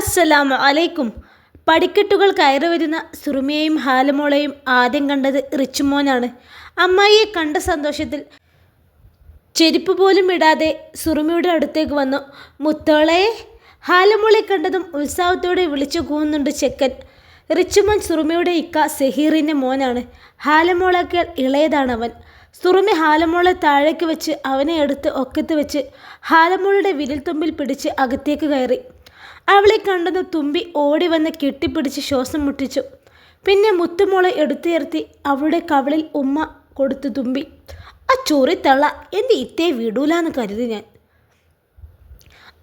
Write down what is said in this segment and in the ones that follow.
അസ്സലാമു അലൈക്കും. പടിക്കെട്ടുകൾ കയറി വരുന്ന സുറുമിയെയും ഹാലമോളെയും ആദ്യം കണ്ടത് റിച്ചുമോനാണ് അമ്മായിയെ കണ്ട സന്തോഷത്തിൽ ചെരുപ്പ് പോലും ഇടാതെ സുറുമിയുടെ അടുത്തേക്ക് വന്നു. മുത്തോളെ ഹാലമോളെ കണ്ടതും ഉത്സാഹത്തോടെ വിളിച്ചു കൂവുന്നുണ്ട് ചെക്കൻ. റിച്ചുമോൻ സുറുമിയുടെ ഇക്ക സെഹീറിന്റെ മോനാണ്. ഹാലമോളേക്കാൾ ഇളയതാണ് അവൻ സുറുമി ഹാലമോളെ താഴേക്ക് വെച്ച് അവനെ എടുത്ത് ഒക്കത്ത് വെച്ച് ഹാലമോളുടെ വിരൽത്തുമ്പിൽ പിടിച്ച് അകത്തേക്ക് കയറി. അവളെ കണ്ടെന്ന് തുമ്പി ഓടി വന്ന് കെട്ടിപ്പിടിച്ച് ശ്വാസം മുട്ടിച്ചു. പിന്നെ മുത്തുമോളെ എടുത്തുയർത്തി അവളുടെ കവളിൽ ഉമ്മ കൊടുത്തു തുമ്പി. ആ ചൊറി തള്ള എന്റെ ഇത്തേ വിടൂലെന്ന് കരുതി ഞാൻ.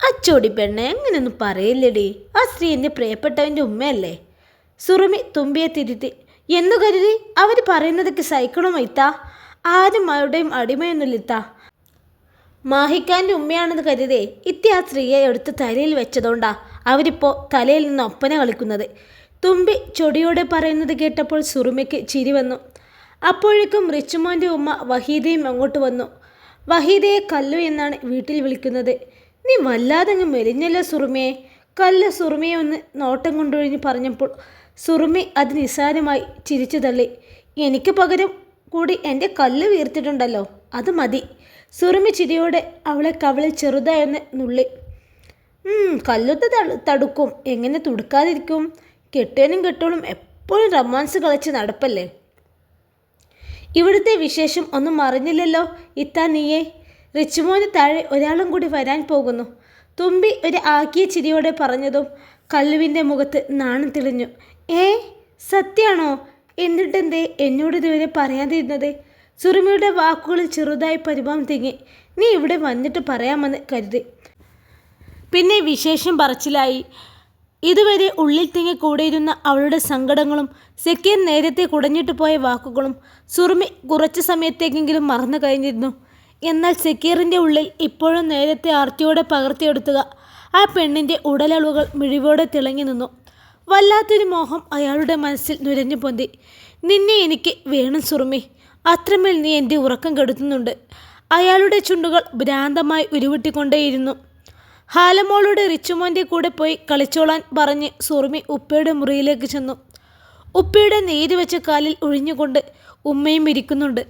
അച്ചോടി പെണ്ണെ അങ്ങനെയൊന്നും പറയില്ലടി. ആ സ്ത്രീ എന്റെ പ്രിയപ്പെട്ടവന്റെ ഉമ്മയല്ലേ? സുറുമി തുമ്പിയെ തിരുത്തി. എന്നു കരുതി? അവർ പറയുന്നതൊക്കെ സഹിക്കണമോ ഇത്ത ആരും അവരുടെയും അടിമയൊന്നുമില്ല ഇത്ത. മാഹിക്കാന്റെ ഉമ്മയാണെന്ന് കരുതേ ഇത്തി ആ സ്ത്രീയെ എടുത്ത് തലയിൽ വെച്ചതുകൊണ്ടാ അവരിപ്പോൾ തലയിൽ നിന്ന് ഒപ്പന കളിക്കുന്നത്. തുമ്പി ചൊടിയോടെ പറയുന്നത് കേട്ടപ്പോൾ സുറുമയ്ക്ക് ചിരി വന്നു. അപ്പോഴേക്കും റിച്ചുമോന്റെ ഉമ്മ വഹീദയും അങ്ങോട്ട് വന്നു. വഹീദയെ കല്ലു എന്നാണ് വീട്ടിൽ വിളിക്കുന്നത്. നീ വല്ലാതെ അങ്ങ് മെലിഞ്ഞല്ലോ സുറുമയെ? കല്ല് സുറുമയെ ഒന്ന് നോട്ടം കൊണ്ടൊഴിഞ്ഞ് പറഞ്ഞപ്പോൾ സുറുമി അത് നിസ്സാരമായി ചിരിച്ചു തള്ളി. എനിക്ക് പകരം കൂടി എന്റെ കല്ല് വീർത്തിട്ടുണ്ടല്ലോ അത് മതി. സുറുമി ചിരിയോടെ അവളെ കവളിൽ ചെറുതായൊന്ന് നുള്ളി. കല്ലുത്ത് തടുക്കും. എങ്ങനെ തുടുക്കാതിരിക്കും? കെട്ടിയനും കെട്ടോളും എപ്പോഴും റൊമാൻസ് കളിച്ച് നടപ്പല്ലേ? ഇവിടുത്തെ വിശേഷം ഒന്നും മറിഞ്ഞില്ലല്ലോ. ഇത്താ നീയെ. റിച്ചുമോന് താഴെ ഒരാളും കൂടി വരാൻ പോകുന്നു. തുമ്പി ഒരു ആക്കിയ ചിരിയോടെ പറഞ്ഞതും കല്ലുവിന്റെ മുഖത്ത് നാണം തെളിഞ്ഞു. ഏ സത്യാണോ? എന്നിട്ടെന്തേ എന്നോട് ഇതുവരെ പറയാതിരുന്നത്? സുറുമിയുടെ വാക്കുകളിൽ ചെറുതായി പരിഭവം തിങ്ങി. നീ ഇവിടെ വന്നിട്ട് പറയാമെന്ന് കരുതി. പിന്നെ വിശേഷം പറച്ചിലായി. ഇതുവരെ ഉള്ളിൽ തിങ്ങി കൂടിയിരുന്ന അവളുടെ സങ്കടങ്ങളും സെക്കിയൻ നേരത്തെ കുടഞ്ഞിട്ട് പോയ വാക്കുകളും സുറുമി കുറച്ചു സമയത്തേക്കെങ്കിലും മറന്നു കഴിഞ്ഞിരുന്നു. എന്നാൽ സെക്കീറിന്റെ ഉള്ളിൽ ഇപ്പോഴും നേരത്തെ ആർത്തിയോടെ പകർത്തിയെടുത്തുക ആ പെണ്ണിന്റെ ഉടലളവുകൾ മിഴിവോടെ തിളങ്ങി നിന്നു. വല്ലാത്തൊരു മോഹം അയാളുടെ മനസ്സിൽ നുരഞ്ഞു പൊന്തി. നിന്നെ എനിക്ക് വേണം സുറുമി. അത്രമേൽ നീ എന്റെ ഉറക്കം കെടുത്തുന്നുണ്ട്. അയാളുടെ ചുണ്ടുകൾ ഭ്രാന്തമായി ഉരുവിട്ടിക്കൊണ്ടേയിരുന്നു ഹാലമോളുടെ റിച്ചുമോന്റെ കൂടെ പോയി കളിച്ചോളാൻ പറഞ്ഞ് സുറുമി ഉപ്പയുടെ മുറിയിലേക്ക് ചെന്നു. ഉപ്പയുടെ നീര് വെച്ച കാലിൽ ഒഴിഞ്ഞുകൊണ്ട് ഉമ്മയും ഇരിക്കുന്നുണ്ട്.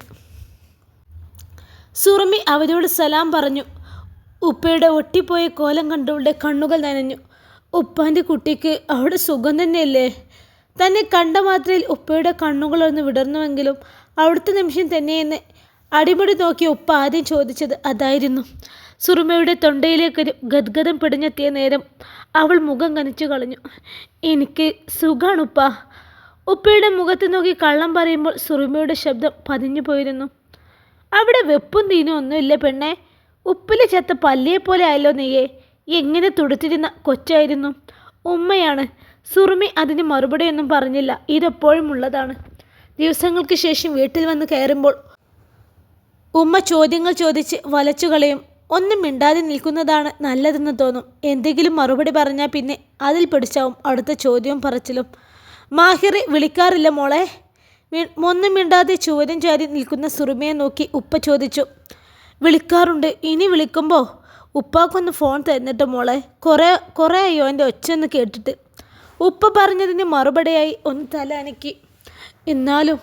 സുറുമി അവരോട് സലാം പറഞ്ഞു. ഉപ്പയുടെ ഒട്ടിപ്പോയ കോലം കണ്ടവളുടെ കണ്ണുകൾ നനഞ്ഞു. ഉപ്പാന്റെ കുട്ടിക്ക് അവിടെ സുഖം തന്നെയല്ലേ? തന്നെ കണ്ട മാത്രയിൽ ഉപ്പയുടെ കണ്ണുകളൊന്ന് വിടർന്നുവെങ്കിലും അവിടുത്തെ നിമിഷം തന്നെയെന്ന് അടിമുടി നോക്കി ഉപ്പ ആദ്യം ചോദിച്ചത് അതായിരുന്നു. സുറുമയുടെ തൊണ്ടയിലേക്കൊരു ഗദ്ഗതം പിടിഞ്ഞെത്തിയ നേരം അവൾ മുഖം കനിച്ചു കളഞ്ഞു. എനിക്ക് സുഖാണുപ്പ ഉപ്പയുടെ മുഖത്ത് നോക്കി കള്ളം പറയുമ്പോൾ സുറുമയുടെ ശബ്ദം പതിഞ്ഞു പോയിരുന്നു. അവിടെ വെപ്പും തീനും ഒന്നുമില്ല പെണ്ണെ. ഉപ്പിലെ ചത്ത പല്ലിയെ പോലെ ആയല്ലോ നീയെ. എങ്ങനെ തുടുത്തിരുന്ന കൊച്ചായിരുന്നു. ഉമ്മയാണ്. സുറുമി അതിന് മറുപടിയൊന്നും പറഞ്ഞില്ല. ഇതെപ്പോഴും ഉള്ളതാണ്. ദിവസങ്ങൾക്ക് ശേഷം വീട്ടിൽ വന്ന് കയറുമ്പോൾ ഉമ്മ ചോദ്യങ്ങൾ ചോദിച്ച് വലച്ചുകളയും ഒന്നും മിണ്ടാതെ നിൽക്കുന്നതാണ് നല്ലതെന്ന് തോന്നും. എന്തെങ്കിലും മറുപടി പറഞ്ഞാൽ പിന്നെ അതിൽ പിടിച്ചാവും അടുത്ത ചോദ്യവും പറച്ചിലും. മാഹിറി വിളിക്കാറില്ല മോളെ. ഒന്നും മിണ്ടാതെ ചോദ്യം ചാരി നിൽക്കുന്ന സുറുമയെ നോക്കി ഉപ്പ ചോദിച്ചു വിളിക്കാറുണ്ട് ഇനി വിളിക്കുമ്പോൾ ഉപ്പാക്കൊന്ന് ഫോൺ തന്നിട്ട് മോളെ കുറേ കുറേ അയ്യോ എന്റെ ഒച്ച കേട്ടിട്ട് ഉപ്പ പറഞ്ഞതിന് മറുപടിയായി ഒന്ന് തല അനക്കി എന്നാലും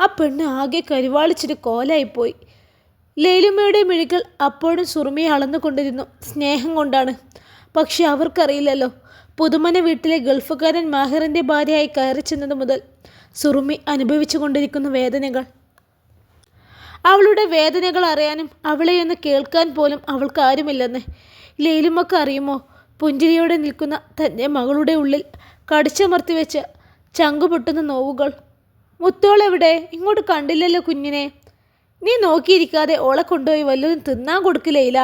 ആ പെണ്ണ് ആകെ കരിവാളിച്ചിട്ട് കോലായിപ്പോയി. ലൈലുമ്മയുടെ മിഴികൾ അപ്പോഴും സുറുമിയെ അളന്നുകൊണ്ടിരുന്നു സ്നേഹം കൊണ്ടാണ്. പക്ഷെ അവർക്കറിയില്ലല്ലോ പുതുമന വീട്ടിലെ ഗൾഫുകാരൻ മാഹിറിന്റെ ഭാര്യയായി കയറി ചെന്നത് മുതൽ സുറുമി അനുഭവിച്ചു കൊണ്ടിരിക്കുന്ന വേദനകൾ. അവളുടെ വേദനകൾ അറിയാനും അവളെ അവളെയൊന്ന് കേൾക്കാൻ പോലും അവൾക്ക് ആരുമില്ലെന്ന് ലൈലുമ്മക്ക് അറിയുമോ? പുഞ്ചിരിയോടെ നിൽക്കുന്ന തന്റെ മകളുടെ ഉള്ളിൽ കടിച്ചമർത്തി വെച്ച് ചങ്കുപൊട്ടുന്ന നോവുകൾ. മുത്തോളെവിടെ ഇങ്ങോട്ട് കണ്ടില്ലല്ലോ കുഞ്ഞിനെ. നീ നോക്കിയിരിക്കാതെ ഓളെ കൊണ്ടുപോയി വല്ലതും തിന്നാൻ കൊടുക്കില്ല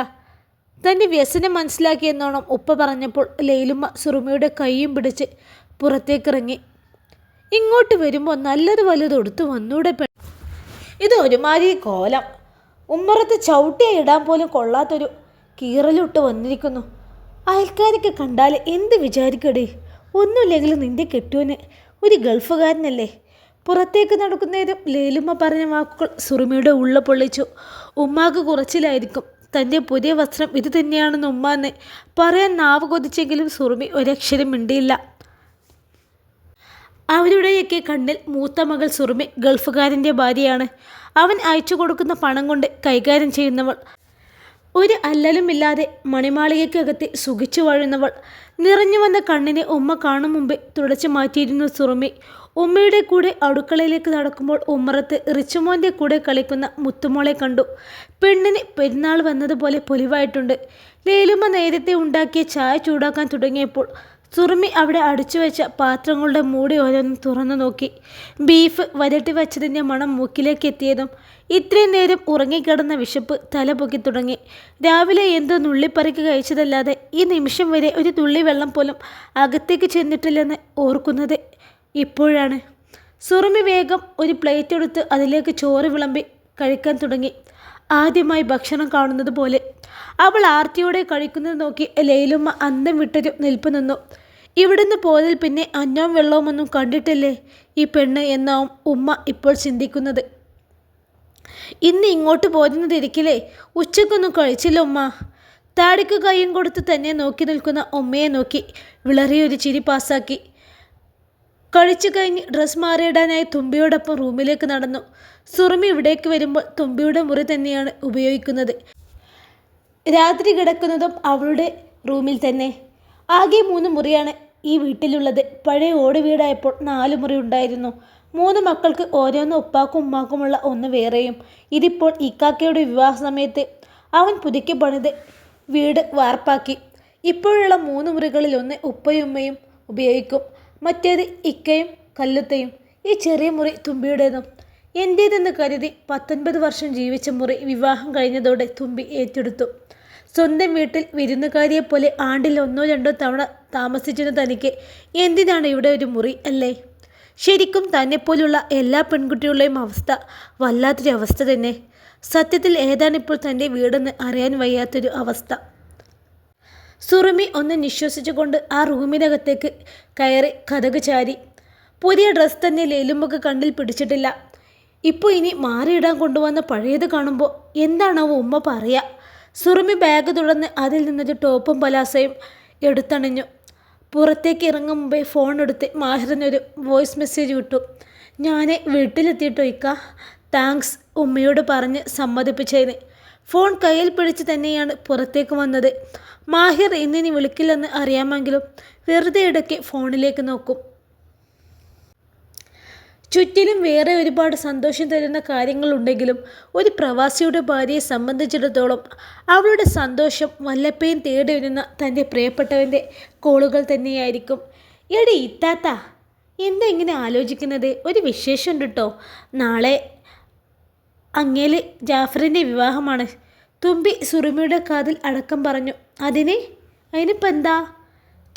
തന്റെ വ്യസനം മനസ്സിലാക്കിയെന്നോണം ഉപ്പ പറഞ്ഞപ്പോൾ ലൈലുമ്മ സുറുമയുടെ കൈയും പിടിച്ച് പുറത്തേക്കിറങ്ങി. ഇങ്ങോട്ട് വരുമ്പോൾ നല്ലത് വല്ലതും എടുത്തു വന്നൂടെ പെ ഇത് ഒരുമാതിരി കോലം. ഉമ്മറത്ത് ചവിട്ടിയെ ഇടാൻ പോലും കൊള്ളാത്തൊരു കീറലിട്ട് വന്നിരിക്കുന്നു. അയൽക്കാരൊക്കെ കണ്ടാൽ എന്ത് വിചാരിക്കടേ? ഒന്നുമില്ലെങ്കിലും നിന്റെ കെട്ടുവിന് ഒരു ഗൾഫുകാരനല്ലേ? പുറത്തേക്ക് നടക്കുന്നേരം ലേലുമ്മ പറഞ്ഞ വാക്കുകൾ സുറുമിയുടെ ഉള്ള പൊള്ളിച്ചു. ഉമ്മാക്ക് കുറച്ചിലായിരിക്കും. തന്റെ പുതിയ വസ്ത്രം ഇത് തന്നെയാണെന്ന് ഉമ്മാന്ന് പറയാൻ നാവ് കൊതിച്ചെങ്കിലും സുറുമി ഒരക്ഷരം മിണ്ടിയില്ല. അവരുടെയൊക്കെ കണ്ണിൽ മൂത്ത മകൾ സുറുമി ഗൾഫുകാരന്റെ ഭാര്യയാണ്. അവൻ അയച്ചു കൊടുക്കുന്ന പണം കൊണ്ട് കൈകാര്യം ചെയ്യുന്നവൾ ഒരു അല്ലലുമില്ലാതെ മണിമാളികയ്ക്കകത്ത് സുഖിച്ചു വാഴുന്നവൾ നിറഞ്ഞു വന്ന കണ്ണിനെ ഉമ്മ കാണും മുമ്പേ തുടച്ചു മാറ്റിയിരുന്നു സുറുമി. ഉമ്മയുടെ കൂടെ അടുക്കളയിലേക്ക് നടക്കുമ്പോൾ ഉമ്മറത്ത് റിച്ചുമോന്റെ കൂടെ കളിക്കുന്ന മുത്തുമോളെ കണ്ടു. പെണ്ണിന് പെരുന്നാൾ വന്നതുപോലെ പൊലിവായിട്ടുണ്ട്. ലേലുമ്മ നേരത്തെ ഉണ്ടാക്കിയ ചായ ചൂടാക്കാൻ തുടങ്ങിയപ്പോൾ സുറുമി അവിടെ അടിച്ചു വെച്ച പാത്രങ്ങളുടെ മൂടി ഓരോന്നും തുറന്നു നോക്കി. ബീഫ് വരട്ടി വച്ചതിന്റെ മണം മൂക്കിലേക്ക് എത്തിയതും ഇത്രയും നേരം ഉറങ്ങിക്കിടന്ന വിശപ്പ് തല പൊക്കി തുടങ്ങി. രാവിലെ എന്തോ നുള്ളിപ്പറിക്ക് കഴിച്ചതല്ലാതെ ഈ നിമിഷം വരെ ഒരു തുള്ളി വെള്ളം പോലും അകത്തേക്ക് ചെന്നിട്ടില്ലെന്ന് ഓർക്കുന്നത് ഇപ്പോഴാണ്. സുറുമി വേഗം ഒരു പ്ലേറ്റ് എടുത്ത് അതിലേക്ക് ചോറ് വിളമ്പി കഴിക്കാൻ തുടങ്ങി. ആദ്യമായി ഭക്ഷണം കാണുന്നത് പോലെ. അവൾ ആർത്തിയോടെ കഴിക്കുന്നത് നോക്കി ലൈലുമ്മ അന്തം വിട്ടൊരു നിൽപ്പ് നിന്നു. ഇവിടുന്ന് പോയതിൽ പിന്നെ അന്നവും വെള്ളവും ഒന്നും കണ്ടിട്ടില്ലേ? ഈ പെണ്ണ് എന്നാവും ഉമ്മ ഇപ്പോൾ ചിന്തിക്കുന്നത്. ഇന്ന് ഇങ്ങോട്ട് പോരുന്നതിരിക്കില്ലേ ഉച്ചക്കൊന്നും കഴിച്ചില്ല ഉമ്മ. താടിക്ക് കൈയും കൊടുത്ത് തന്നെ നോക്കി നിൽക്കുന്ന ഉമ്മയെ നോക്കി വിളറിയൊരു ചിരി പാസാക്കി കഴിച്ചു കഴിഞ്ഞ് ഡ്രസ് മാറിയിടാനായി തുമ്പിയോടൊപ്പം റൂമിലേക്ക് നടന്നു. സുറുമി ഇവിടേക്ക് വരുമ്പോൾ തുമ്പിയുടെ മുറി തന്നെയാണ് ഉപയോഗിക്കുന്നത്. രാത്രി കിടക്കുന്നതും അവളുടെ റൂമിൽ തന്നെ. ആകെ മൂന്ന് മുറിയാണ് ഈ വീട്ടിലുള്ളത്. പഴയ ഓട് വീടായപ്പോൾ നാല് മുറി ഉണ്ടായിരുന്നു. മൂന്ന് മക്കൾക്ക് ഓരോന്ന് ഉപ്പാക്കും ഉമ്മാക്കുമുള്ള ഒന്ന് വേറെയും. ഇതിപ്പോൾ ഇക്കാക്കയുടെ വിവാഹ സമയത്ത് അവൻ പുതുക്കി പണിത് വീട് വാർപ്പാക്കി. ഇപ്പോഴുള്ള മൂന്ന് മുറികളിൽ ഒന്ന് ഉപ്പയും ഉമ്മയും ഉപയോഗിക്കും. മറ്റേത് ഇക്കയും കല്ലുത്തയും. ഈ ചെറിയ മുറി തുമ്പിയുടേതും. എന്റേതെന്ന് കരുതി പത്തൊൻപത് വർഷം ജീവിച്ച മുറി വിവാഹം കഴിഞ്ഞതോടെ തുമ്പി ഏറ്റെടുത്തു. സ്വന്തം വീട്ടിൽ വിരുന്നുകാരിയെ പോലെ ആണ്ടിൽ ഒന്നോ രണ്ടോ തവണ താമസിച്ചിരുന്ന തനിക്ക് എന്തിനാണ് ഇവിടെ ഒരു മുറി അല്ലേ? ശരിക്കും തന്നെപ്പോലുള്ള എല്ലാ പെൺകുട്ടികളുടെയും അവസ്ഥ വല്ലാത്തൊരു അവസ്ഥ തന്നെ. സത്യത്തിൽ ഏതാണിപ്പോൾ തന്റെ വീടെന്ന് അറിയാൻ വയ്യാത്തൊരു അവസ്ഥ? സുറുമി ഒന്ന് നിശ്വസിച്ചുകൊണ്ട് ആ റൂമിനകത്തേക്ക് കയറി കഥക് ചാരി. പുതിയ ഡ്രസ്സ് തന്നെ ലേലുമ്പൊക്കെ കണ്ണിൽ പിടിച്ചിട്ടില്ല. ഇപ്പോൾ ഇനി മാറിയിടാൻ കൊണ്ടുവന്ന പഴയത് കാണുമ്പോൾ എന്താണാവോ ഉമ്മ പറയുക? സുറുമി ബാഗ് തുറന്ന് അതിൽ നിന്നൊരു ടോപ്പും പലാസയും എടുത്തണിഞ്ഞു. പുറത്തേക്ക് ഇറങ്ങും മുമ്പേ ഫോൺ എടുത്ത് മാഹിറിനൊരു വോയിസ് മെസ്സേജ് വിട്ടു. ഞാൻ വീട്ടിലെത്തിയിട്ടോ ഇക്ക? താങ്ക്സ് ഉമ്മയോട് പറഞ്ഞ് സമ്മതിപ്പിച്ചതിന് ഫോൺ കയ്യിൽ പിടിച്ച് തന്നെയാണ് പുറത്തേക്ക് വന്നത്. മാഹിർ ഇന്നിനി വിളിക്കില്ലെന്ന് അറിയാമെങ്കിലും വെറുതെ ഇടയ്ക്ക് ഫോണിലേക്ക് നോക്കും. ചുറ്റിലും വേറെ ഒരുപാട് സന്തോഷം തരുന്ന കാര്യങ്ങളുണ്ടെങ്കിലും ഒരു പ്രവാസിയുടെ ഭാര്യയെ സംബന്ധിച്ചിടത്തോളം അവളുടെ സന്തോഷം വല്ലപ്പയും തേടി വരുന്ന തന്റെ പ്രിയപ്പെട്ടവന്റെ കോളുകൾ തന്നെയായിരിക്കും. എടി ഇത്താത്ത എന്താ ഇങ്ങനെ ആലോചിക്കുന്നത്? ഒരു വിശേഷമുണ്ട് കേട്ടോ നാളെ അങ്ങേൽ ജാഫറിന്റെ വിവാഹമാണ്. തുമ്പി സുറുമിയുടെ കാതിൽ അടക്കം പറഞ്ഞു. അതിന്? അതിനിപ്പോൾ എന്താ?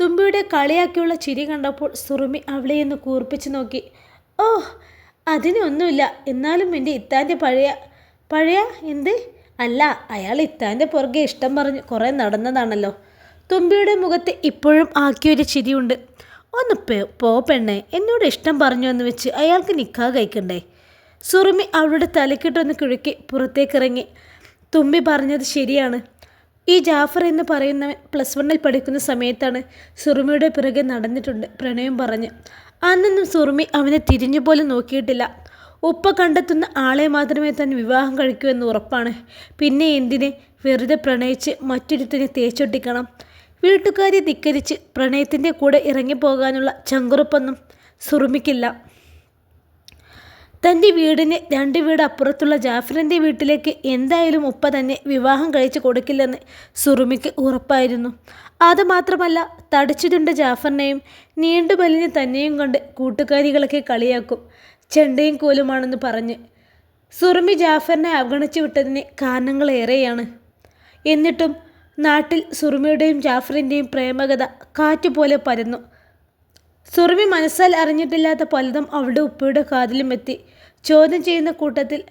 തുമ്പിയുടെ കളിയാക്കിയുള്ള ചിരി കണ്ടപ്പോൾ സുറുമി അവളെയൊന്ന് കൂർപ്പിച്ച് നോക്കി. ഓ അതിനൊന്നുമില്ല എന്നാലും എന്റെ ഇത്താന്റെ പഴയ പഴയ എന്ത്? അല്ല അയാൾ ഇത്താന്റെ പുറകെ ഇഷ്ടം പറഞ്ഞ് കുറേ നടന്നതാണല്ലോ. തുമ്പിയുടെ മുഖത്ത് ഇപ്പോഴും ആക്കിയൊരു ചിരിയുണ്ട്. ഒന്ന് പോ പെണ്ണേ എന്നോട് ഇഷ്ടം പറഞ്ഞു എന്ന് വെച്ച് അയാൾക്ക് നിക്കാ കഴിക്കണ്ടേ? സുറുമി അവളുടെ തലക്കിട്ടൊന്ന് കിഴുക്കി പുറത്തേക്കിറങ്ങി. തുമ്പി പറഞ്ഞത് ശരിയാണ്. ഈ ജാഫർ എന്ന് പറയുന്നവൻ പ്ലസ് വണ്ണിൽ പഠിക്കുന്ന സമയത്താണ് സുറുമിയുടെ പിറകെ നടന്നിട്ടുണ്ട് പ്രണയം പറഞ്ഞ്. അന്നൊന്നും സുറുമി അവനെ തിരിഞ്ഞു പോലും നോക്കിയിട്ടില്ല. ഉപ്പ കണ്ടെത്തുന്ന ആളെ മാത്രമേ താൻ വിവാഹം കഴിക്കൂ എന്ന് ഉറപ്പാണ്. പിന്നെ എന്തിനെ? വെറുതെ പ്രണയിച്ച് മറ്റൊരുത്തിനെ തേച്ചൊട്ടിക്കണം. വീട്ടുകാരെ ധിക്കരിച്ച് പ്രണയത്തിന്റെ കൂടെ ഇറങ്ങിപ്പോകാനുള്ള ചങ്കുറപ്പൊന്നും സുറുമിക്കില്ല. തന്റെ വീടിന് രണ്ട് വീട് അപ്പുറത്തുള്ള ജാഫറിന്റെ വീട്ടിലേക്ക് എന്തായാലും ഉപ്പ തന്നെ വിവാഹം കഴിച്ചു കൊടുക്കില്ലെന്ന് സുറുമിക്ക് ഉറപ്പായിരുന്നു. അതുമാത്രമല്ല തടിച്ചിട്ടുണ്ട് ജാഫറിനെയും നീണ്ടു വലിഞ്ഞ് തന്നെയും കണ്ട് കൂട്ടുകാരികളൊക്കെ കളിയാക്കും. ചെണ്ടയും കോലുമാണെന്ന് പറഞ്ഞ് സുറുമി ജാഫറിനെ അവഗണിച്ചു വിട്ടതിന് കാരണങ്ങളേറെയാണ്. എന്നിട്ടും നാട്ടിൽ സുറുമിയുടെയും ജാഫറിന്റെയും പ്രേമകഥ കാറ്റുപോലെ പരന്നു. സുറുമി മനസ്സാൽ അറിഞ്ഞിട്ടില്ലാത്ത പലതും അവളുടെ ഉപ്പയുടെ കാതിലും എത്തി. ചോദ്യം ചെയ്യുന്ന കൂട്ടത്തിൽ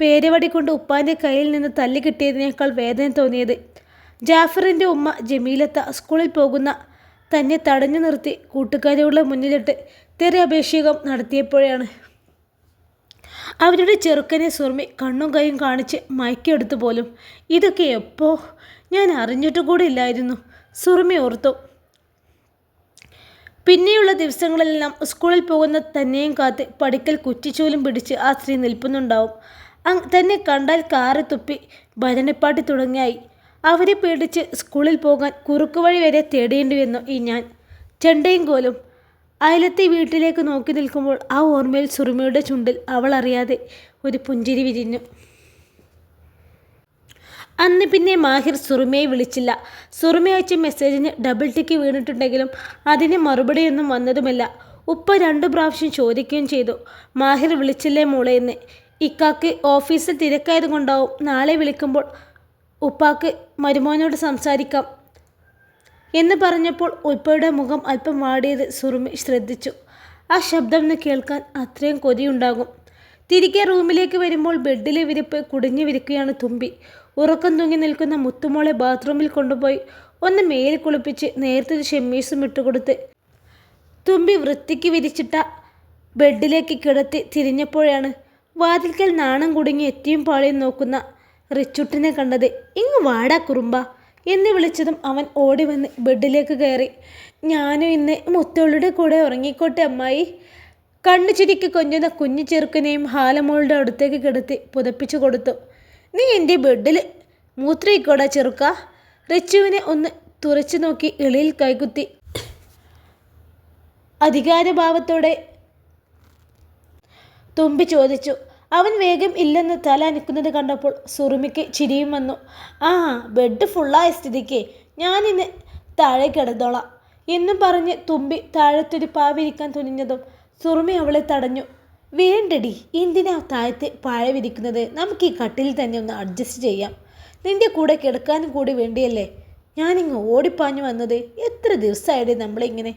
പേരുവടി കൊണ്ട് ഉപ്പാന്റെ കയ്യിൽ നിന്ന് തല്ലി കിട്ടിയതിനേക്കാൾ വേദന തോന്നിയത്. ജാഫറിന്റെ ഉമ്മ ജമീലത്ത സ്കൂളിൽ പോകുന്ന തന്നെ തടഞ്ഞു നിർത്തി കൂട്ടുകാരികളുടെ മുന്നിലിട്ട് തെറി അപേക്ഷകം നടത്തിയപ്പോഴാണ് അവരുടെ ചെറുക്കനെ സുർമി കണ്ണും കൈയും കാണിച്ച് മയക്കെടുത്തു പോലും. ഇതൊക്കെ എപ്പോ? ഞാൻ അറിഞ്ഞിട്ട് കൂടി ഇല്ലായിരുന്നു. സുർമി ഓർത്തു. പിന്നെയുള്ള ദിവസങ്ങളെല്ലാം സ്കൂളിൽ പോകുന്ന തന്നെയും കാത്ത് പഠിക്കൽ കുറ്റിച്ചൂലും പിടിച്ച് ആ സ്ത്രീ നിൽപ്പുന്നുണ്ടാവും. തന്നെ കണ്ടാൽ കാറ് തുപ്പി ഭജനപ്പാട്ടി തുടങ്ങിയായി. അവരെ പേടിച്ച് സ്കൂളിൽ പോകാൻ കുറുക്കുവഴി വരെ തേടേണ്ടി വന്നു ഈ ഞാൻ. ചെണ്ടയും കോലും. അയലത്തെ വീട്ടിലേക്ക് നോക്കി നിൽക്കുമ്പോൾ ആ ഓർമ്മയിൽ സുറുമയുടെ ചുണ്ടിൽ അവൾ അറിയാതെ ഒരു പുഞ്ചിരി വിരിഞ്ഞു. അന്ന് പിന്നെ മാഹിർ സുറുമയെ വിളിച്ചില്ല. സുറുമ അയച്ച മെസ്സേജിന് ഡബിൾ ടിക്ക് വീണിട്ടുണ്ടെങ്കിലും അതിന് മറുപടിയൊന്നും വന്നതുമില്ല. ഉപ്പ രണ്ടു പ്രാവശ്യം ചോദിക്കുകയും ചെയ്തു. മാഹിർ വിളിച്ചില്ലേ മോളേന്ന് ഇക്കാക്ക് ഓഫീസിൽ തിരക്കായത് കൊണ്ടാവും നാളെ വിളിക്കുമ്പോൾ ഉപ്പാക്ക് മരുമോനോട് സംസാരിക്കാം എന്ന് പറഞ്ഞപ്പോൾ ഉപ്പയുടെ മുഖം അല്പം വാടിയത് സുറുമി ശ്രദ്ധിച്ചു. ആ ശബ്ദം കേൾക്കാൻ അത്രയും കൊതിയുണ്ടാകും. തിരികെ റൂമിലേക്ക് വരുമ്പോൾ ബെഡിലെ വിരിപ്പ് കുടിഞ്ഞു വിരിക്കുകയാണ് തുമ്പി. ഉറക്കം തൂങ്ങി നിൽക്കുന്ന മുത്തുമോളെ ബാത്റൂമിൽ കൊണ്ടുപോയി ഒന്ന് മേൽ കുളിപ്പിച്ച് നേരത്തെ ഷെമ്മീസും ഇട്ടുകൊടുത്ത് തുമ്പി വൃത്തിക്ക് വിരിച്ചിട്ട ബെഡിലേക്ക് കിടത്തി തിരിഞ്ഞപ്പോഴാണ് വാതിൽക്കൽ നാണം കുടുങ്ങി എത്തിയും പാളിയും നോക്കുന്ന റിച്ചുട്ടിനെ കണ്ടത് ഇങ്ങ് വാടാ കുറുമ്പ എന്ന് വിളിച്ചതും അവൻ ഓടി വന്ന് ബെഡിലേക്ക് കയറി. ഞാനും ഇന്ന് മുത്തോളുടെ കൂടെ ഉറങ്ങിക്കോട്ടെ അമ്മായി കണ്ണു ചിരിക്ക് കൊഞ്ചുന്ന കുഞ്ഞു ചെറുക്കനെയും ഹാലമോളുടെ അടുത്തേക്ക് കിടത്തി പുതപ്പിച്ചു കൊടുത്തു. നീ എന്റെ ബെഡിൽ മൂത്രയിക്കോടാ ചെറുക്ക. റിച്ചുവിനെ ഒന്ന് തുറച്ചു നോക്കി എളിയിൽ കൈകുത്തി. അധികാരഭാവത്തോടെ തുമ്പി ചോദിച്ചു. അവൻ വേഗം ഇല്ലെന്ന് തല അനക്കുന്നത് കണ്ടപ്പോൾ സുറുമിക്ക് ചിരിയും വന്നു. ആ ബെഡ് ഫുള്ളായ സ്ഥിതിക്ക് ഞാനിന്ന് താഴെ കിടന്നോളാം. എന്നും പറഞ്ഞ് തുമ്പി താഴത്തൊരു പാവിരിക്കാൻ തുനിഞ്ഞതും സുറുമി അവളെ തടഞ്ഞു. വേണ്ടടി എന്തിനാ താഴത്തെ പാഴ വിരിക്കുന്നത്? നമുക്ക് ഈ കട്ടിൽ തന്നെ ഒന്ന് അഡ്ജസ്റ്റ് ചെയ്യാം. നിന്റെ കൂടെ കിടക്കാനും കൂടി വേണ്ടിയല്ലേ? ഞാനിങ്ങ് ഓടിപ്പാഞ്ഞു വന്നത്. എത്ര ദിവസമായിട്ട് നമ്മളിങ്ങനെ?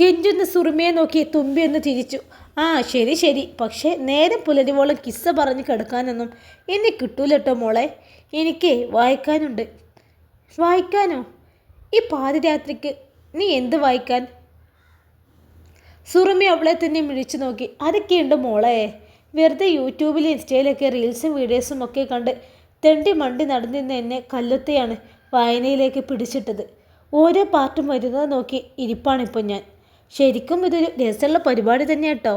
കെഞ്ചുന്ന സുറുമയെ നോക്കി തുമ്പി ഒന്ന് തിരിച്ചു ആ ശരി ശരി. പക്ഷേ നേരം പുലരുവോളം കിസ്സ പറഞ്ഞ് കിടക്കാനൊന്നും എന്നെ കിട്ടൂലട്ടോ മോളെ. എനിക്ക് വായിക്കാനുണ്ട്. വായിക്കാനോ? ഈ പാതിരാത്രിക്ക് നീ എന്ത് വായിക്കാൻ? സുറുമി അവളെ തന്നെ മിഴിച്ചു നോക്കി. അതൊക്കെയുണ്ട് മോളെ. വെറുതെ യൂട്യൂബിൽ ഇൻസ്റ്റയിലൊക്കെ റീൽസും വീഡിയോസും ഒക്കെ കണ്ട് തെണ്ടി മണ്ടി നടന്നിരുന്ന എന്നെ കല്ലുത്തയാണ് വായനയിലേക്ക് പിടിച്ചിട്ടത്. ഓരോ പാർട്ടും വരുന്നത് നോക്കി ഇരിപ്പാണിപ്പോൾ ഞാൻ. ശരിക്കും ഇതൊരു രസമുള്ള പരിപാടി തന്നെ കേട്ടോ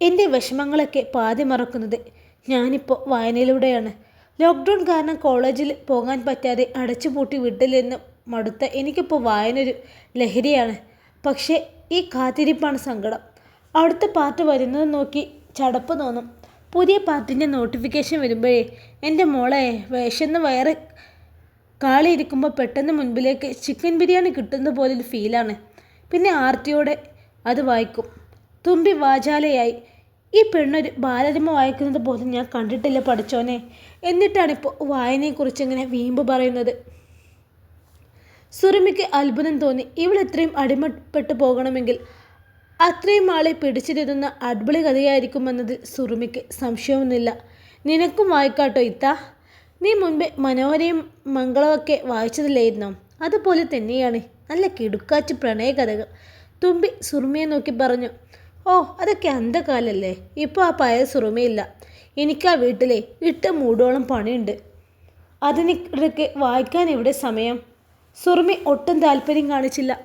എന്റെ വിഷമങ്ങളൊക്കെ പാതി മറക്കുന്നത് ഞാനിപ്പോൾ വായനയിലൂടെയാണ്. ലോക്ക്ഡൗൺ കാരണം കോളേജിൽ പോകാൻ പറ്റാതെ അടച്ചുപൂട്ടി വീട്ടിൽ നിന്ന് മടുത്ത എനിക്കിപ്പോൾ വായന ഒരു ലഹരിയാണ്. പക്ഷേ ഈ കാത്തിരിപ്പാണ് സങ്കടം. അടുത്ത പാർട്ട് വരുന്നത് നോക്കി ചടപ്പ് തോന്നും. പുതിയ പാർട്ടിന്റെ നോട്ടിഫിക്കേഷൻ വരുമ്പോഴേ എന്റെ മോളെ വിശന്ന് വയറ് കാളിയിരിക്കുമ്പോൾ പെട്ടെന്ന് മുൻപിലേക്ക് ചിക്കൻ ബിരിയാണി കിട്ടുന്ന പോലൊരു ഫീലാണ് പിന്നെ ആർത്തിയോടെ അത് വായിക്കും. തുമ്പി വാചാലയായി. ഈ പെണ്ണൊരു ബാലരമ വായിക്കുന്നത് പോലും ഞാൻ കണ്ടിട്ടില്ല പഠിച്ചോനെ. എന്നിട്ടാണിപ്പോൾ വായനയെക്കുറിച്ച് ഇങ്ങനെ വീമ്പ് പറയുന്നത്. സുറുമിക്ക് അത്ഭുതം തോന്നി. ഇവൾ ഇത്രയും അടിമപ്പെട്ടു പോകണമെങ്കിൽ അത്രയും ആളെ പിടിച്ചിരുന്ന അടിപൊളി കഥയായിരിക്കുമെന്നതിൽ സുറുമിക്ക് സംശയമൊന്നുമില്ല. നിനക്കും വായിക്കാട്ടോ ഇത്ത. നീ മുൻപേ മനോഹരയും മംഗളമൊക്കെ വായിച്ചതില്ലായിരുന്നോ? അതുപോലെ തന്നെയാണ്. നല്ല കിടുക്കാച്ച് പ്രണയകഥകൾ. തുമ്പി സുറുമിയെ നോക്കി പറഞ്ഞു. ഓ അതൊക്കെ അന്ധകാലല്ലേ. ഇപ്പോൾ ആ പഴയ സുറുമയില്ല. എനിക്ക് ആ വീട്ടിലെ ഇട്ട മൂടോളം പണിയുണ്ട്. അതിനിടയ്ക്ക് വായിക്കാൻ ഇവിടെ സമയം? സുറുമി ഒട്ടും താല്പര്യം കാണിച്ചില്ല.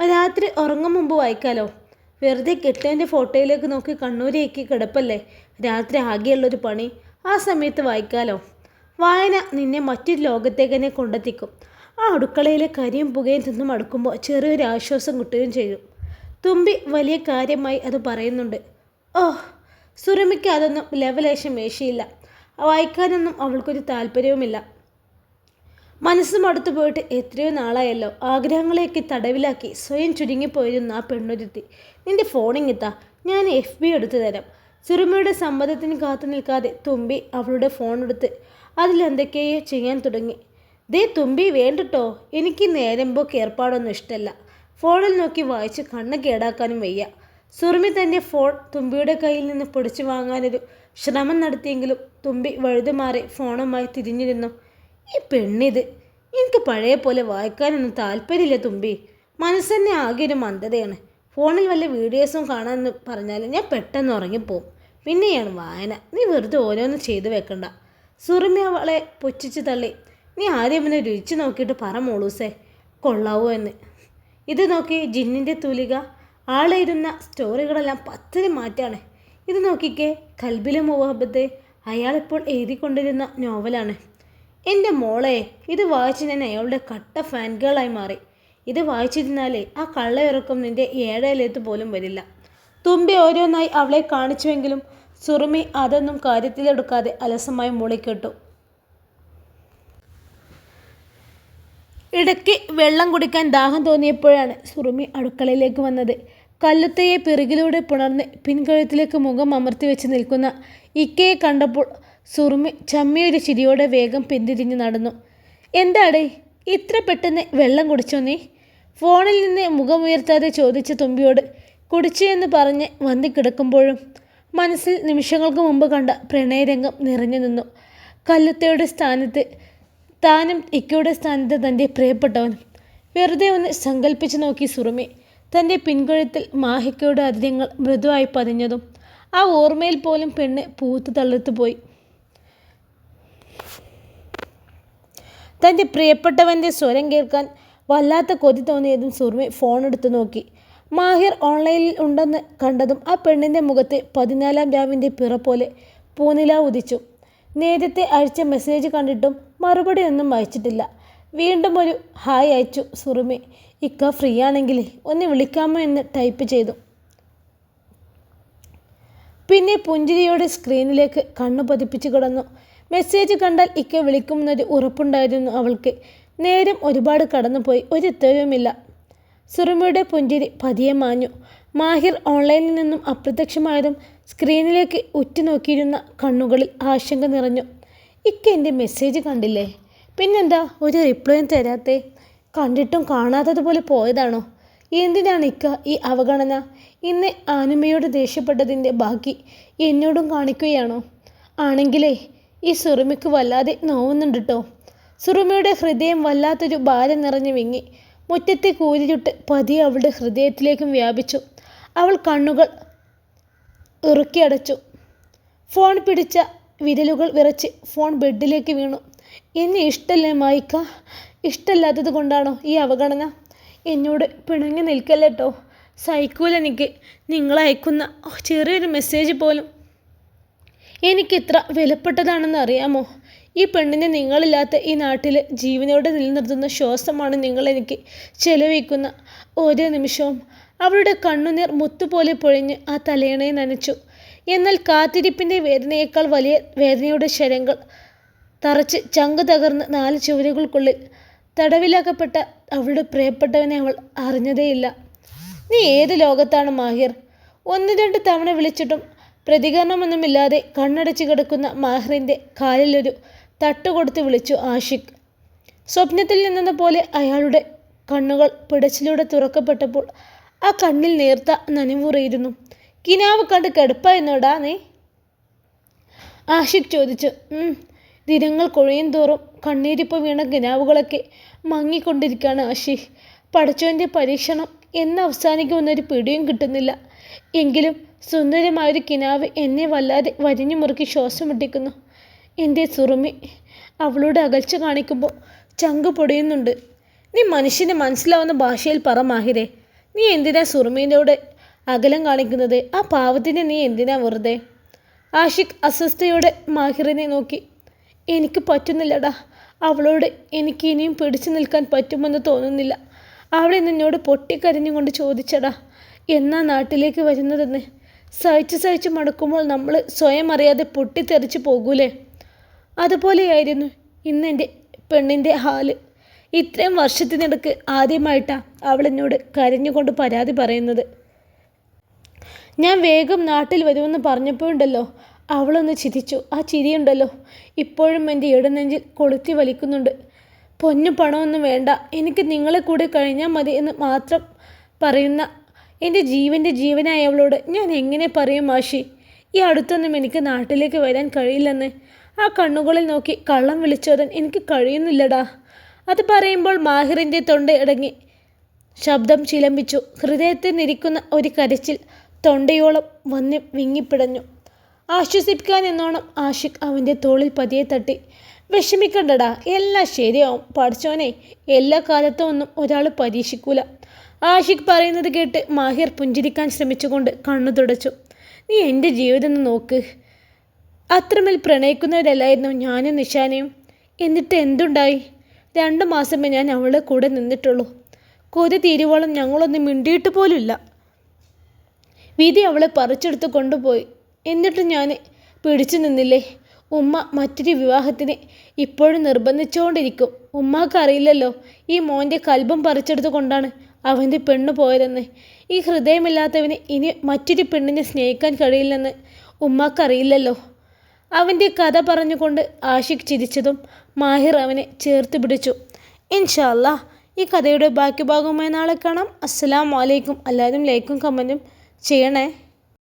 രാത്രി ഉറങ്ങും മുമ്പ് വായിക്കാലോ? വെറുതെ കെട്ടേന്റെ ഫോട്ടോയിലേക്ക് നോക്കി കണ്ണൂരേക്ക് കിടപ്പല്ലേ? രാത്രി ആകെയുള്ളൊരു പണി. ആ സമയത്ത് വായിക്കാലോ? വായന നിന്നെ മറ്റൊരു ലോകത്തേക്ക് തന്നെ കൊണ്ടെത്തിക്കും. ആ അടുക്കളയിലെ കരിയും പുകയും തിന്നും അടുക്കുമ്പോൾ ചെറിയൊരു ആശ്വാസം കിട്ടുകയും ചെയ്യും. തുമ്പി വലിയ കാര്യമായി അത് പറയുന്നുണ്ട്. ഓ സുരമിക്ക് അതൊന്നും ലെവലേശം വേശിയില്ല വായിക്കാനൊന്നും അവൾക്കൊരു താല്പര്യവുമില്ല. മനസ്സ് മടുത്തു പോയിട്ട് എത്രയോ നാളായല്ലോ ആഗ്രഹങ്ങളെയൊക്കെ തടവിലാക്കി സ്വയം ചുരുങ്ങിപ്പോയിരുന്ന ആ പെണ്ണുരുത്തി. നിന്റെ ഫോണിങ്ങിത്താ ഞാൻ എഫ് ബി എടുത്തു തരാം. സുറുമയുടെ സമ്മതത്തിന് കാത്തു നിൽക്കാതെ തുമ്പി അവളുടെ ഫോൺ എടുത്ത് അതിലെന്തൊക്കെയോ ചെയ്യാൻ തുടങ്ങി. ദേ തുമ്പി വേണ്ടട്ടോ. എനിക്ക് നേരമ്പോക്ക് ഏർപ്പാടൊന്നും ഇഷ്ടമല്ല ഫോണിൽ നോക്കി വായിച്ച് കണ്ണ് കേടാക്കാനും വയ്യ. സുറുമി തന്നെ ഫോൺ തുമ്പിയുടെ കയ്യിൽ നിന്ന് പൊടിച്ചു വാങ്ങാനൊരു ശ്രമം നടത്തിയെങ്കിലും തുമ്പി വഴുതുമാറി ഫോണുമായി തിരിഞ്ഞിരുന്നു. ഈ പെണ്ണിത്. എനിക്ക് പഴയ പോലെ വായിക്കാനൊന്നും താല്പര്യമില്ല തുമ്പി. മനസ്സന്നെ ആകെ ഒരു മന്ദതയാണ്. ഫോണിൽ വല്ല വീഡിയോസും കാണാമെന്ന് പറഞ്ഞാൽ ഞാൻ പെട്ടെന്ന് ഉറങ്ങിപ്പോവും. പിന്നെയാണ് വായന. നീ വെറുതെ ഓരോന്നും ചെയ്തു വെക്കണ്ട. സുറുമി അവളെ പുച്ഛിച്ച് തള്ളി. നീ ആദ്യം ഒന്ന് രുചിച്ച് നോക്കിയിട്ട് പറ മോളൂസേ. കൊള്ളാവോ എന്ന്. ഇത് നോക്കി ജിന്നിന്റെ തൂലിക. ആളെയിരുന്ന സ്റ്റോറികളെല്ലാം പത്തിന് മാറ്റാണ്. ഇത് നോക്കിക്കേ കൽബിലെ മുഹബത്ത് അയാളിപ്പോൾ എഴുതിക്കൊണ്ടിരുന്ന നോവലാണ്. എന്റെ മോളെ ഇത് വായിച്ച് ഞാൻ അയാളുടെ കട്ട ഫാൻ ഗേളായി മാറി. ഇത് വായിച്ചിരുന്നാലേ ആ കള്ളയിറക്കം നിന്റെ ഏഴയിലെത്ത് പോലും വരില്ല. തുമ്പി ഓരോന്നായി അവളെ കാണിച്ചുവെങ്കിലും സുറുമി അതൊന്നും കാര്യത്തിലെടുക്കാതെ അലസമായി മൂളിക്കെട്ടു ഇടയ്ക്ക് വെള്ളം കുടിക്കാൻ ദാഹം തോന്നിയപ്പോഴാണ് സുറുമി അടുക്കളയിലേക്ക് വന്നത്. കല്ലുത്തയെ പിറകിലൂടെ പുണർന്ന് പിൻകഴുത്തിലേക്ക് മുഖം അമർത്തി വെച്ച് നിൽക്കുന്ന ഇക്കയെ കണ്ടപ്പോൾ സുറുമി ചമ്മിയൊരു ചിരിയോടെ വേഗം പിന്തിരിഞ്ഞ് നടന്നു. എന്താടേ ഇത്ര പെട്ടെന്ന് വെള്ളം കുടിച്ചോ നീ? ഫോണിൽ നിന്ന് മുഖമുയർത്താതെ ചോദിച്ച തുമ്പിയോട് കുടിച്ചു എന്ന് പറഞ്ഞ് വന്നി കിടക്കുമ്പോഴും മനസ്സിൽ നിമിഷങ്ങൾക്ക് മുമ്പ് കണ്ട പ്രണയരംഗം നിറഞ്ഞു നിന്നു. കല്ലുത്തയുടെ സ്ഥാനത്ത് താനും ഇക്കയുടെ സ്ഥാനത്ത് തന്റെ പ്രിയപ്പെട്ടവനും വെറുതെ ഒന്ന് സങ്കല്പിച്ചു നോക്കി സുറുമി. തന്റെ പിൻകുഴത്തിൽ മാഹിക്കയുടെ അതിരങ്ങൾ മൃദുവായി പതിഞ്ഞതും ആ ഓർമ്മയിൽ പോലും പെണ്ണ് പൂത്ത് തള്ളിത്തു തന്റെ പ്രിയപ്പെട്ടവന്റെ സ്വരം കേൾക്കാൻ വല്ലാത്ത കൊതി തോന്നിയതും സുർമി ഫോൺ എടുത്തു നോക്കി. മാഹിർ ഓൺലൈനിൽ ഉണ്ടെന്ന് കണ്ടതും ആ പെണ്ണിന്റെ മുഖത്തെ പതിനാലാം രാവിന്റെ പിറ പോലെ പൂനില ഉദിച്ചു. നേരത്തെ അയച്ച മെസ്സേജ് കണ്ടിട്ടും മറുപടി ഒന്നും അയച്ചിട്ടില്ല. വീണ്ടും ഒരു ഹായ് അയച്ചു സുറുമി ഇക്ക ഫ്രീ ആണെങ്കിൽ ഒന്ന് വിളിക്കാമോ എന്ന് ടൈപ്പ് ചെയ്തു. പിന്നെ പുഞ്ചിരിയോടെ സ്ക്രീനിലേക്ക് കണ്ണു പതിപ്പിച്ചു കിടന്നു. മെസ്സേജ് കണ്ടാൽ ഇക്ക വിളിക്കുമെന്നൊരു ഉറപ്പുണ്ടായിരുന്നു അവൾക്ക്. നേരം ഒരുപാട് കടന്നുപോയി. ഒരു ഉത്തരവുമില്ല സുറുമയുടെ പുഞ്ചിരി പതിയെ മാഞ്ഞു. മാഹിർ ഓൺലൈനിൽ നിന്നും അപ്രത്യക്ഷമായതും സ്ക്രീനിലേക്ക് ഉറ്റുനോക്കിയിരുന്ന കണ്ണുകളിൽ ആശങ്ക നിറഞ്ഞു. ഇക്ക എന്റെ മെസ്സേജ് കണ്ടില്ലേ? പിന്നെന്താ? ഒരു റിപ്ലൈയും തരാത്തേ? കണ്ടിട്ടും കാണാത്തതുപോലെ പോയതാണോ? എന്തിനാണ് ഇക്ക ഈ അവഗണന? ഇന്ന് ആനുമയോട് ദേഷ്യപ്പെട്ടതിന്റെ ബാക്കി എന്നോടും കാണിക്കുകയാണോ? ആണെങ്കിലേ ഈ സുറുമിക്ക് വല്ലാതെ നോവുന്നുണ്ട് കേട്ടോ സുറുമിയുടെ ഹൃദയം വല്ലാത്തൊരു ഭാരം നിറഞ്ഞു വിങ്ങി. മുറ്റത്തെ കൂരിരുട്ട് പതി അവളുടെ ഹൃദയത്തിലേക്കും വ്യാപിച്ചു. അവൾ കണ്ണുകൾ ഇറുക്കി അടച്ചു ഫോൺ പിടിച്ച വിരലുകൾ വിറച്ച് ഫോൺ ബെഡിലേക്ക് വീണു. എന്നെ ഇഷ്ടല്ലേ മായിക്ക? ഇഷ്ടമല്ലാത്തത് കൊണ്ടാണോ ഈ അവഗണന? എന്നോട് പിണങ്ങി നിൽക്കല്ലേട്ടോ സൈക്കൂലെനിക്ക് നിങ്ങളയക്കുന്ന ചെറിയൊരു മെസ്സേജ് പോലും എനിക്കിത്ര വിലപ്പെട്ടതാണെന്ന് അറിയാമോ? ഈ പെണ്ണിനെ നിങ്ങളില്ലാത്ത ഈ നാട്ടിൽ ജീവനോടെ നിലനിർത്തുന്ന ശ്വാസമാണ് നിങ്ങളെനിക്ക് ചെലവഴിക്കുന്ന ഓരോ നിമിഷവും. അവളുടെ കണ്ണുനീർ മുത്തുപോലെ പൊഴിഞ്ഞ് ആ തലയണയെ നനച്ചു. എന്നാൽ കാത്തിരിപ്പിന്റെ വേദനയേക്കാൾ വലിയ വേദനയുടെ ശരങ്ങൾ തറച്ച് ചങ്ക് തകർന്ന് നാല് ചുവരുകൾക്കുള്ളിൽ തടവിലാക്കപ്പെട്ട അവളുടെ പ്രിയപ്പെട്ടവനെ അവൾ അറിഞ്ഞതേയില്ല. നീ ഏത് ലോകത്താണ് മാഹിർ? ഒന്ന് രണ്ട് തവണ വിളിച്ചിട്ടും പ്രതികരണമൊന്നുമില്ലാതെ കണ്ണടച്ച് കിടക്കുന്ന മാഹറിന്റെ കാലിലൊരു തട്ടുകൊടുത്ത് വിളിച്ചു ആഷിഖ്. സ്വപ്നത്തിൽ നിന്നെന്ന പോലെ അയാളുടെ കണ്ണുകൾ പിടച്ചിലൂടെ തുറക്കപ്പെട്ടപ്പോൾ ആ കണ്ണിൽ നേർത്ത നനിമുറിയിരുന്നു കിനാവ് കണ്ട് കിടപ്പായിരുന്നോടാ നീ? ആഷിഖ് ചോദിച്ചു. ദിനങ്ങൾ കൊഴിയും തോറും കണ്ണീരിപ്പ് വീണ കിനാവുകളൊക്കെ മങ്ങിക്കൊണ്ടിരിക്കുകയാണ് ആഷിഖ്. പഠിച്ചവന്റെ പരീക്ഷണം എന്ന് അവസാനിക്കുമെന്നൊരു പിടിയും കിട്ടുന്നില്ല. എങ്കിലും സുന്ദരമായൊരു കിനാവ് എന്നെ വല്ലാതെ വരിഞ്ഞു മുറുക്കി ശ്വാസം മുട്ടിക്കുന്നു. എന്റെ സുറുമി അവളോട് അകൽച്ച കാണിക്കുമ്പോൾ ചങ്ക് പൊടിയുന്നുണ്ട്. നീ മനുഷ്യന് മനസ്സിലാവുന്ന ഭാഷയിൽ പറ മാഹിരേ. നീ എന്തിനാ സുറുമീനോട് അകലം കാണിക്കുന്നത്? ആ പാവത്തിനെ നീ എന്തിനാ വെറുതെ? ആഷിഖ് അസ്വസ്ഥയോടെ മാഹിറിനെ നോക്കി. എനിക്ക് പറ്റുന്നില്ലടാ. അവളോട് എനിക്ക് ഇനിയും പിടിച്ചു നിൽക്കാൻ പറ്റുമെന്ന് തോന്നുന്നില്ല. അവളെ നിന്നോട് പൊട്ടിക്കരഞ്ഞുകൊണ്ട് ചോദിച്ചടാ എന്നാ നാട്ടിലേക്ക് വരുന്നതെന്ന്? സഹിച്ച് സഹിച്ച് മടക്കുമ്പോൾ നമ്മൾ സ്വയം അറിയാതെ പൊട്ടിത്തെറിച്ച് പോകൂലേ? അതുപോലെയായിരുന്നു ഇന്ന് എന്റെ പെണ്ണിന്റെ ഹാൽ. ഇത്രയും വർഷത്തിനിടക്ക് ആദ്യമായിട്ടാണ് അവൾ എന്നോട് കരഞ്ഞുകൊണ്ട് പരാതി പറയുന്നത്. ഞാൻ വേഗം നാട്ടിൽ വരുമെന്ന് പറഞ്ഞപ്പോഴുണ്ടല്ലോ അവളൊന്ന് ചിരിച്ചു. ആ ചിരിയുണ്ടല്ലോ. ഇപ്പോഴും എന്റെ ഇടനെഞ്ചിൽ കൊളുത്തി വലിക്കുന്നുണ്ട്. പൊന്നു പണമൊന്നും വേണ്ട. എനിക്ക് നിങ്ങളെ കൂടെ കഴിഞ്ഞാൽ മതി എന്ന് മാത്രം പറയുന്ന എന്റെ ജീവന്റെ ജീവനായ അവളോട് ഞാൻ എങ്ങനെ പറയും മാഷി? ഈ അടുത്തൊന്നും എനിക്ക് നാട്ടിലേക്ക് വരാൻ കഴിയില്ലെന്ന്. ആ കണ്ണുകളിൽ നോക്കി കള്ളം വിളിച്ചോരാൻ എനിക്ക് കഴിയുന്നില്ലടാ. അത് പറയുമ്പോൾ മാഹിറിന്റെ തൊണ്ട ഇടങ്ങി ശബ്ദം ചിലമ്പിച്ചു. ഹൃദയത്തിൽ നിരിക്കുന്ന ഒരു കരച്ചിൽ തൊണ്ടയോളം വന്ന് വിങ്ങിപ്പിടഞ്ഞു. ആശ്വസിപ്പിക്കാൻ എന്നോണം ആഷിഖ് അവന്റെ തോളിൽ പതിയെ തട്ടി. വിഷമിക്കണ്ടടാ. എല്ലാം ശരിയാവും. പഠിച്ചോനെ എല്ലാ കാലത്തും ഒന്നും ഒരാൾ പരീക്ഷിക്കൂല. ആഷിഖ് പറയുന്നത് കേട്ട് മാഹിർ പുഞ്ചിരിക്കാൻ ശ്രമിച്ചുകൊണ്ട് കണ്ണു തുടച്ചു. നീ എന്റെ ജീവിതം ഒന്ന് നോക്ക്. അത്രമേൽ പ്രണയിക്കുന്നവരല്ലായിരുന്നു ഞാനും നിഷാനയും? എന്നിട്ട് എന്തുണ്ടായി? രണ്ട് മാസമേ ഞാൻ അവളുടെ കൂടെ നിന്നിട്ടുള്ളൂ. കൊതി തീരുവോളം ഞങ്ങളൊന്നും മിണ്ടിയിട്ട് പോലുമില്ല. വിധി അവളെ പറിച്ചെടുത്ത് കൊണ്ടുപോയി. എന്നിട്ട് ഞാൻ പിടിച്ചു നിന്നില്ലേ? ഉമ്മ മറ്റൊരു വിവാഹത്തിന് ഇപ്പോഴും നിർബന്ധിച്ചുകൊണ്ടിരിക്കും ഉമ്മാക്കറിയില്ലല്ലോ ഈ മോന്റെ കൽബം പറിച്ചെടുത്തു കൊണ്ടാണ് അവന്റെ പെണ്ണ് പോയതെന്ന്. ഈ ഹൃദയമില്ലാത്തവന് ഇനി മറ്റൊരു പെണ്ണിനെ സ്നേഹിക്കാൻ കഴിയില്ലെന്ന് ഉമ്മാക്കറിയില്ലല്ലോ അവന്റെ കഥ പറഞ്ഞുകൊണ്ട് ആഷിഖ് ചിരിച്ചതും മാഹിർ അവനെ ചേർത്ത് പിടിച്ചു. ഇൻഷാല്ല ഈ കഥയുടെ ബാക്കി ഭാഗവുമായി നാളെ കാണാം. അസ്സാം വലൈക്കും എല്ലാവരും ലൈക്കും കമന്റും ചെയ്യണേ.